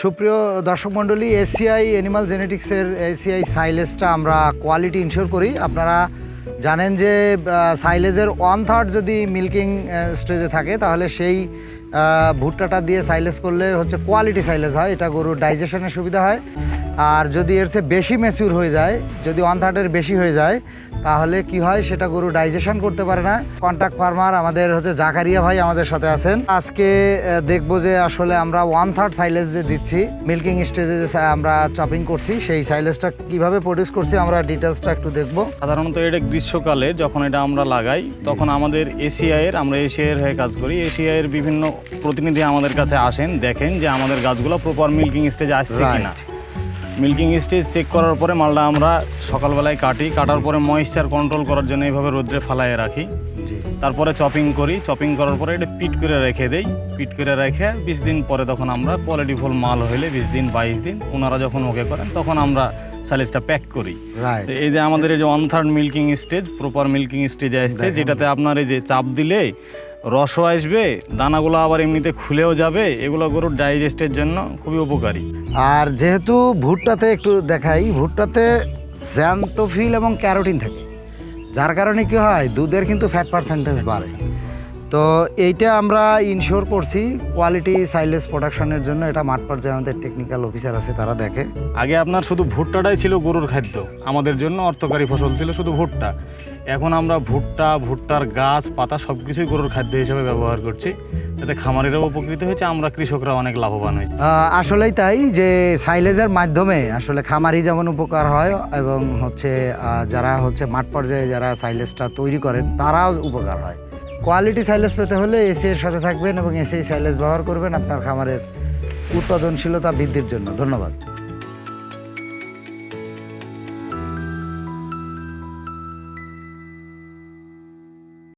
সুপ্রিয় দর্শক মণ্ডলী এসিআই অ্যানিমাল জেনেটিক্সের এসিআই সাইলেজটা আমরা কোয়ালিটি ইনশিওর করি। আপনারা জানেন যে সাইলেজের ওয়ান থার্ড যদি মিল্কিং স্টেজে থাকে, তাহলে সেই ভুট্টাটা দিয়ে সাইলেজ করলে হচ্ছে কোয়ালিটি সাইলেজ হয়। এটা গরুর ডাইজেশনের সুবিধা হয়। আর যদি এর চেয়ে বেশি ম্যাচিউর হয়ে যায় যদি ওয়ান থার্ডের বেশি হয়ে যায় তাহলে কি হয়? সেটা গরু ডাইজেশন করতে পারে না। কন্ট্রাক্ট ফার্মার আমাদের হচ্ছে জাকারিয়া ভাই আমাদের সাথে আছেন। আজকে দেখব যে আসলে আমরা ওয়ান থার্ড সাইলেজ যে দিচ্ছি মিল্কিং স্টেজে যে আমরা চপিং করছি সেই সাইলেজটা কীভাবে প্রডিউস করছি আমরা ডিটেলসটা একটু দেখব। সাধারণত এটা গ্রীষ্মকালে যখন এটা আমরা লাগাই তখন আমাদের এর আমরা এর হয়ে কাজ করি। এর বিভিন্ন প্রতিনিধি আমাদের কাছে আসেন দেখেন যে আমাদের গাছগুলো প্রপার মিল্কিং স্টেজে আসছে. কিনা। মিল্কিং স্টেজ চেক করার পরে মালটা আমরা সকালবেলায় কাটি কাটার পরে ময়েশ্চার কন্ট্রোল করার জন্য এইভাবে রোদ্রে ফালাইয়ে রাখি। তারপরে চপিং করি চপিং করার পরে এটা পিট করে রেখে দেই। পিট করে রেখে বিশ দিন পরে তখন আমরা কোয়ালিটি ফুল মাল হলে বিশ দিন বাইশ দিন ওনারা যখন ওকে করেন তখন আমরা সাইলেজটা প্যাক করি। এই যে আমাদের এই যে one third milking stage proper milking স্টেজে আসছে যেটাতে আপনার এই যে চাপ দিলে রসও আসবে, দানাগুলো আবার এমনিতে খুলেও যাবে, এগুলো গরুর ডাইজেস্টের জন্য খুবই উপকারী। আর যেহেতু ভুট্টাতে একটু দেখাই, ভুট্টাতে জ্যান্তফিল এবং ক্যারোটিন থাকে। যার কারণে কী হয়, দুধের কিন্তু ফ্যাট পার্সেন্টেজ বাড়ে। তো এইটা আমরা ইনশিওর করছি কোয়ালিটি সাইলেজ প্রোডাকশনের জন্য। এটা মাঠ পর্যায়ে আমাদের টেকনিক্যাল অফিসার আছে তারা দেখে। আগে আপনার শুধু ভুট্টাটাই ছিল গরুর খাদ্য। আমাদের জন্য অর্থকারী ফসল ছিল শুধু ভুট্টা। এখন আমরা ভুট্টা ভুট্টার গাছ পাতা সব কিছুই গরুর খাদ্য হিসেবে ব্যবহার করছি। যাতে খামারিরাও উপকৃত হয়েছে আমরা কৃষকরা অনেক লাভবান হয়েছি। আসলেই তাই যে সাইলেজের মাধ্যমে আসলে খামারি যেমন উপকার হয় এবং হচ্ছে যারা হচ্ছে মাঠ পর্যায়ে যারা সাইলেজটা তৈরি করেন তারাও উপকার হয়। কোয়ালিটি সাইলেস পেতে হলে এসি এর সাথে থাকবেন এবং এসি সাইলেজ ব্যবহার করবেন। আপনার খামারের উৎপাদনশীলতা বৃদ্ধির জন্য। ধন্যবাদ।